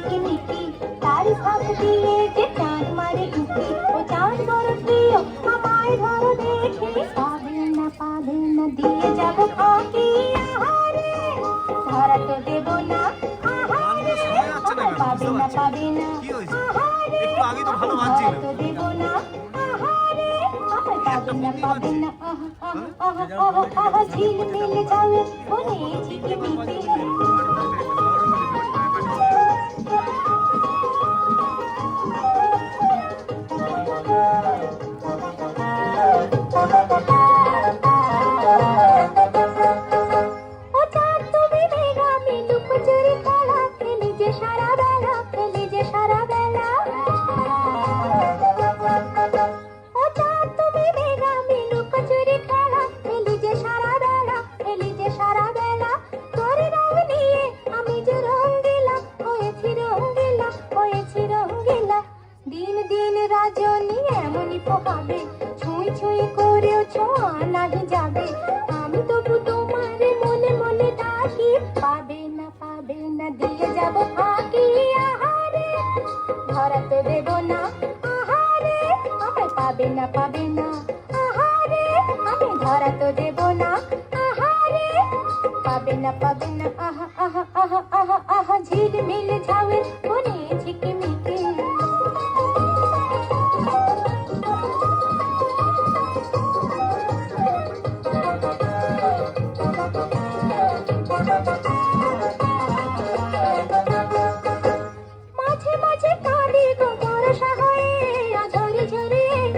বনে ঝিকিমিকি তার ভাগ দিয়ে যে চাঁদ মারে উকি ও চাঁদ বড় প্রিয় আমায় ধরো দেখে। পাবে না পাবে না দিয়ে যাব ফাঁকি আহারে। ধরা তো দেব না আহারে। পাবে না পাবে না আহারে। তো ভালো ধরা তো দেব না আহারে। পাবে না পাবে না আহা আহা আহা আহা আহা ঝিলমিল যাবে। বনে ঝিকিমিকি ও রজনী এমনই পোকাবে ছুঁই ছুঁই করেও ছোঁয়া নাহি যাবে। আমি তবু তোমার মনে মনে ডাকি, পাবে না পাবে না, দিয়ে যাব ফাঁকি, আহারে। ধরা তো দেব না, আহারে। আমায় পাবে না পাবে না, আহারে। আমি ধরা তো দেব না, আহারে। পাবে না পাবে না, আহা আহা আহা আহা আহা, ঝিলমিল ঝাউয়ে